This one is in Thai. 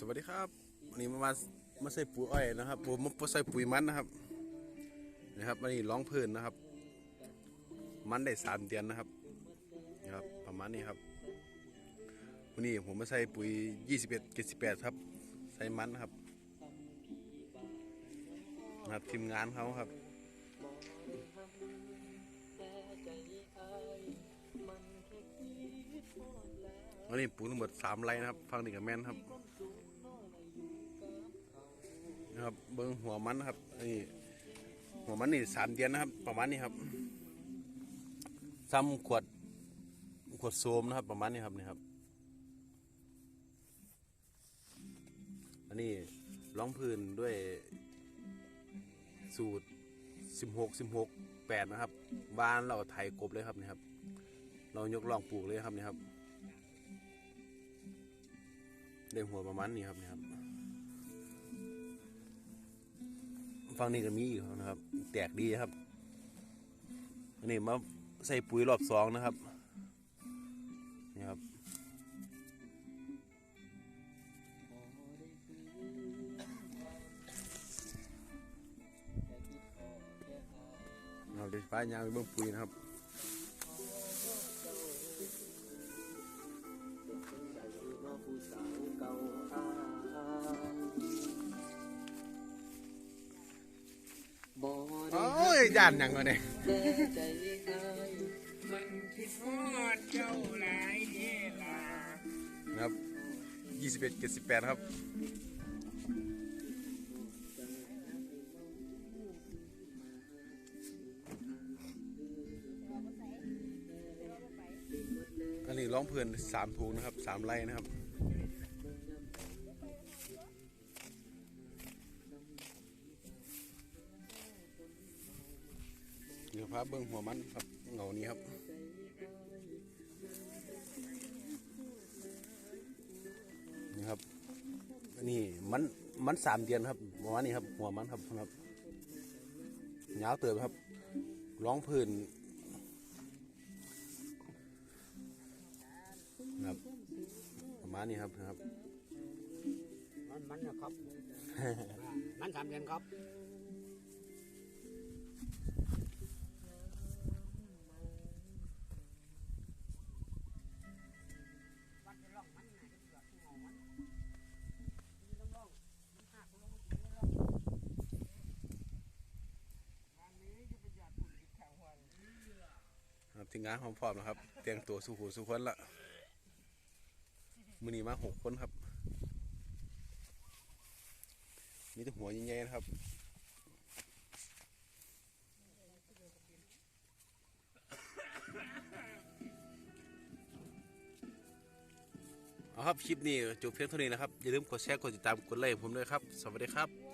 สวัสดีครับวันนี้มามามาใส่ปุ๋ยอ้อยนะครับผมมาใส่ปุ๋ยมันนะครับนะครับวันนี้ร้องพื้นนะครับ มันได้สามเดือนนะครับนะครับ ประมาณนี้ครับวันนี้ผมมาใส่ปุ๋ยยี่สิบเอ็ดเจ็ดสิบแปดครับ ใส่มันนะครับนะครับทีมงานเขาครับวันนี้ปลูกทั้งหมดสามไร่นะครับ ฟังดีกับแม่นครับ นะครับ เบิ้งหัวมันนะครับนี่หัวมันนี่สามเดือนนะครับ ประมาณนี้ครับซ้ำขวดขวดโซมนะครับ ประมาณนี้ครับนี่ครับ อันนี้ร้องพื้นด้วยสูตรสิบหกสิบหกแปดนะครับบ้านเราไถกบเลยครับนี่ครับ เรายกลองปลูกเลยครับนี่ครับได้หัวประมาณนี้ครับนี่ครับ ฟังนี่ก็มีอยู่นะครับ แตกดีครับอันนี้มาใส่ปุ๋ยรอบสองนะครับนี่ครับเราเดี๋ยวป้ายางไปเบิ่งปุ๋ยนะครับ ยย่านหยังวะเนี่ยแต่ใจอายมันคิดฮอดเจ้าหลยครับยี่สิบเอ็ดเจ็ดสิบแปดครับอันนี้ร้องเพลินสามถุงนะครับสามไร่นะครับ ยวพาเบิ้งหัวมันครับเงานี้ครับนี่ครับอันนี่มันมันสามเดือนครับประมาณนี้ครับ หัวมันครับครับยาวเติบครับร้องพื้นครับประมาณนี้ครับนะครับ มันมันนะครับ มันสามเดือนครับ ครับทีมงานพร้อมนะครับเตรียมตัวสู้หูสู้คนละมือนี้มาหกคนครับมีแต่หัวใหญ่ๆนะครับเอาครับ คลิปนี้จบเพียงเท่านี้นะครับ อย่าลืมกดแชร์ กดติดตาม กดไลค์ผมด้วยครับ สวัสดีครับ